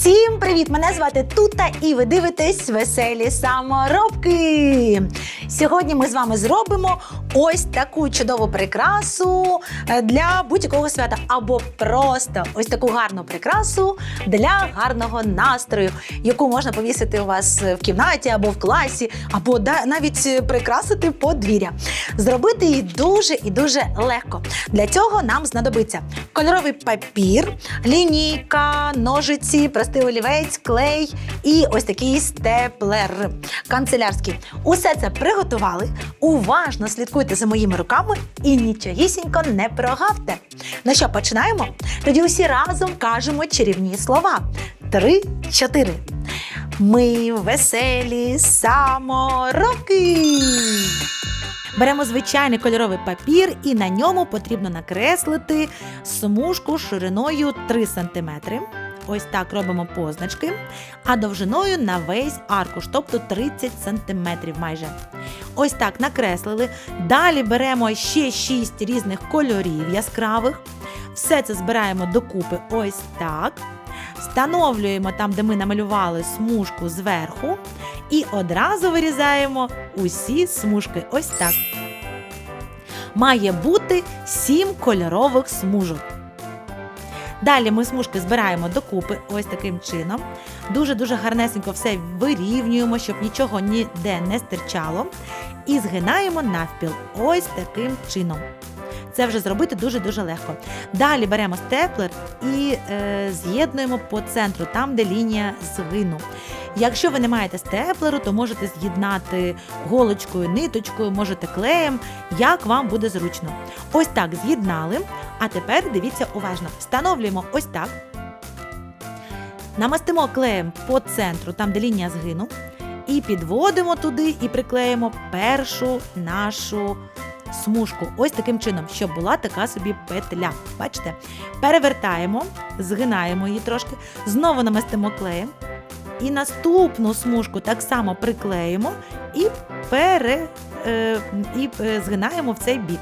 Всім привіт! Мене звати Тута, і ви дивитесь веселі саморобки. Сьогодні ми з вами зробимо ось таку чудову прикрасу для будь-якого свята, або просто ось таку гарну прикрасу для гарного настрою, яку можна повісити у вас в кімнаті або в класі, або навіть прикрасити подвір'я. Зробити її дуже і дуже легко. Для цього нам знадобиться кольоровий папір, лінійка, ножиці, простий олівець, клей і ось такий степлер канцелярський. Усе це приготували. Уважно слідкуйте за моїми руками і нічогісінько не прогавте. Ну що, починаємо? Тоді усі разом кажемо чарівні слова. Три, чотири. Ми веселі самороки. Беремо звичайний кольоровий папір і на ньому потрібно накреслити смужку шириною 3 см. Ось так робимо позначки, а довжиною на весь аркуш, тобто 30 см майже. Ось так накреслили. Далі беремо ще 6 різних кольорів яскравих. Все це збираємо докупи ось так. Встановлюємо там, де ми намалювали смужку зверху, і одразу вирізаємо усі смужки. Ось так. Має бути 7 кольорових смужок. Далі ми смужки збираємо докупи ось таким чином. Дуже-дуже гарнесенько все вирівнюємо, щоб нічого ніде не стирчало. І згинаємо навпіл ось таким чином. Це вже зробити дуже-дуже легко. Далі беремо степлер і е, з'єднуємо по центру, там, де лінія згину. Якщо ви не маєте степлеру, то можете з'єднати голочкою, ниточкою, можете клеєм, як вам буде зручно. Ось так з'єднали. А тепер дивіться уважно. Встановлюємо ось так. Намастимо клеєм по центру, там де лінія згину, і підводимо туди і приклеїмо першу нашу смужку. Ось таким чином, щоб була така собі петля. Бачите? Перевертаємо, згинаємо її трошки, знову намастимо клеєм. І наступну смужку так само приклеїмо і, пере, е, і е, згинаємо в цей бік.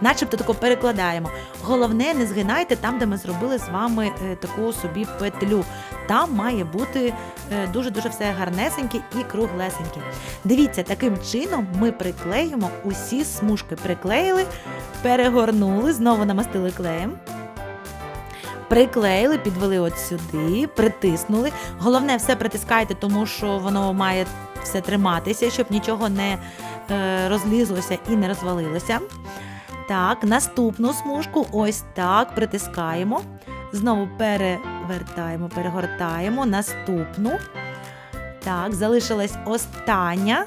Начебто тако перекладаємо. Головне, не згинайте там, де ми зробили з вами е, таку собі петлю. Там має бути е, дуже-дуже все гарнесеньке і круглесеньке. Дивіться, таким чином ми приклеїмо усі смужки. Приклеїли, перегорнули, знову намастили клеєм. Приклеїли, підвели от сюди, притиснули. Головне, все притискайте, тому що воно має все триматися, щоб нічого не е, розлізлося і не розвалилося. Так, наступну смужку ось так притискаємо. Знову перевертаємо, перегортаємо. Наступну. Так, залишилась остання.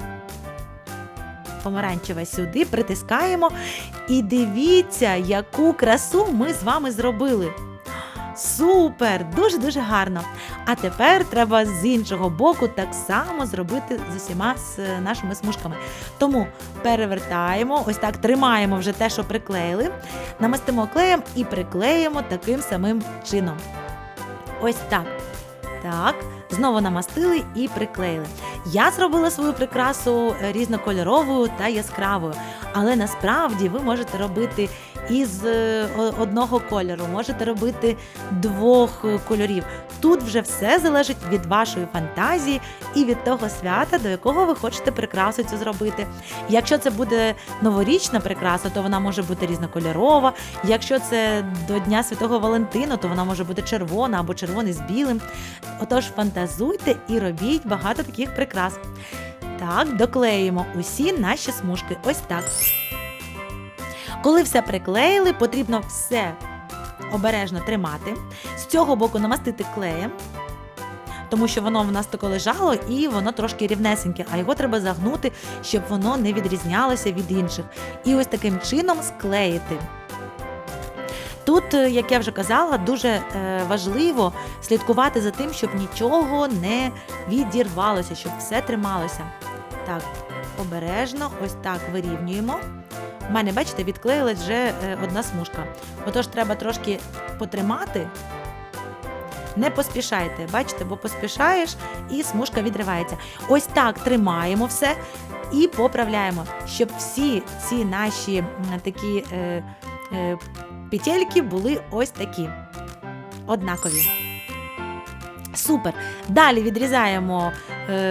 Помаранчева сюди, притискаємо. І дивіться, яку красу ми з вами зробили. Супер! Дуже-дуже гарно. А тепер треба з іншого боку так само зробити з усіма з е, нашими смужками. Тому перевертаємо, ось так тримаємо вже те, що приклеїли, намастимо клеєм і приклеїмо таким самим чином. Ось так. Так, знову намастили і приклеїли. Я зробила свою прикрасу е, різнокольоровою та яскравою, але насправді ви можете робити із е, одного кольору, можете робити двох е, кольорів. Тут вже все залежить від вашої фантазії і від того свята, до якого ви хочете прикрасу цю зробити. Якщо це буде новорічна прикраса, то вона може бути різнокольорова. Якщо це до Дня Святого Валентина, то вона може бути червона або червоний з білим. Отож, фантазуйте і робіть багато таких прикрас. Так, доклеїмо усі наші смужки. Ось так. Коли все приклеїли, потрібно все обережно тримати. З цього боку намастити клеєм. тому що воно в нас таке лежало і воно трошки рівнесеньке, а його треба загнути, щоб воно не відрізнялося від інших. І ось таким чином склеїти. Тут, е, як я вже казала, дуже е, важливо слідкувати за тим, щоб нічого не відірвалося, щоб все трималося. Так, обережно, ось так вирівнюємо. У мене, бачите, відклеїлась вже е, одна смужка. Отож, треба трошки потримати. Не поспішайте, бачите, бо поспішаєш і смужка відривається. Ось так тримаємо все і поправляємо, щоб всі ці наші такі е, е, петельки були ось такі однакові. Супер. Далі відрізаємо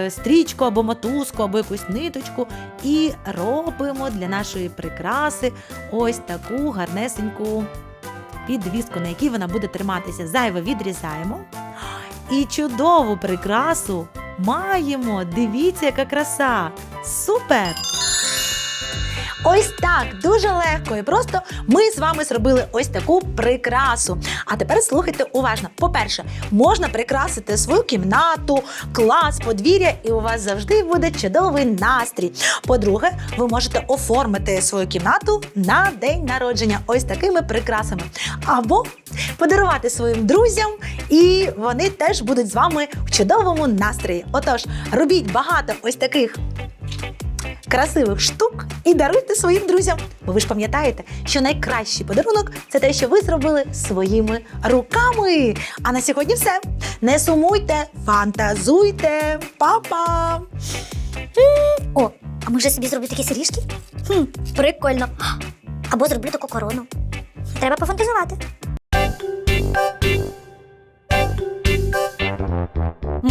стрічку або мотузку, або якусь ниточку і робимо для нашої прикраси ось таку гарнесеньку підвіску, на якій вона буде триматися. Зайве відрізаємо. І чудову прикрасу маємо. Дивіться, яка краса! Супер! Ось так, дуже легко і просто ми з вами зробили ось таку прикрасу. А тепер слухайте уважно. По-перше, можна прикрасити свою кімнату, клас, подвір'я, і у вас завжди буде чудовий настрій. По-друге, ви можете оформити свою кімнату на день народження ось такими прикрасами. Або подарувати своїм друзям, і вони теж будуть з вами в чудовому настрої. Отож, робіть багато ось таких красивих штук і даруйте своїм друзям. Бо ви ж пам'ятаєте, що найкращий подарунок це те, що ви зробили своїми руками. А на сьогодні все. Не сумуйте, фантазуйте, Па-па! О, а може собі зроблю такі сиріжки? Хм, прикольно. Або зроблю таку корону. Треба пофантазувати.